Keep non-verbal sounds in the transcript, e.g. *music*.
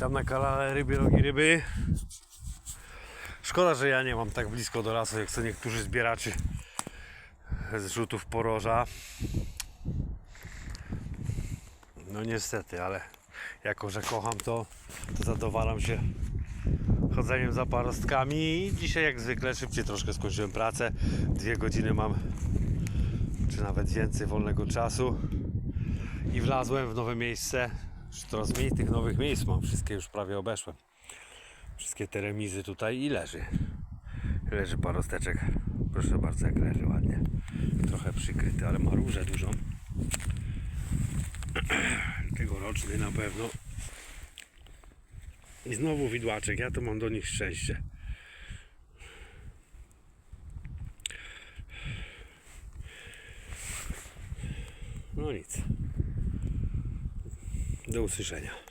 Witam na kanale Rybie Rogi Ryby. Szkoda, że ja nie mam tak blisko do lasu, jak co niektórzy zbieraczy z rzutów poroża. No niestety, ale jako, że kocham to, to zadowalam się chodzeniem za parostkami i dzisiaj jak zwykle szybciej troszkę skończyłem pracę. Dwie godziny mam, czy nawet więcej wolnego czasu i wlazłem w nowe miejsce. Już coraz mniej tych nowych miejsc mam, wszystkie już prawie obeszłem. Wszystkie te remizy tutaj i leży. Leży parosteczek. Proszę bardzo, jak leży ładnie. Trochę przykryty, ale ma różę dużą. *clears throat* Tegoroczny na pewno. I znowu widłaczek, ja to mam do nich szczęście. No nic. Do usłyszenia.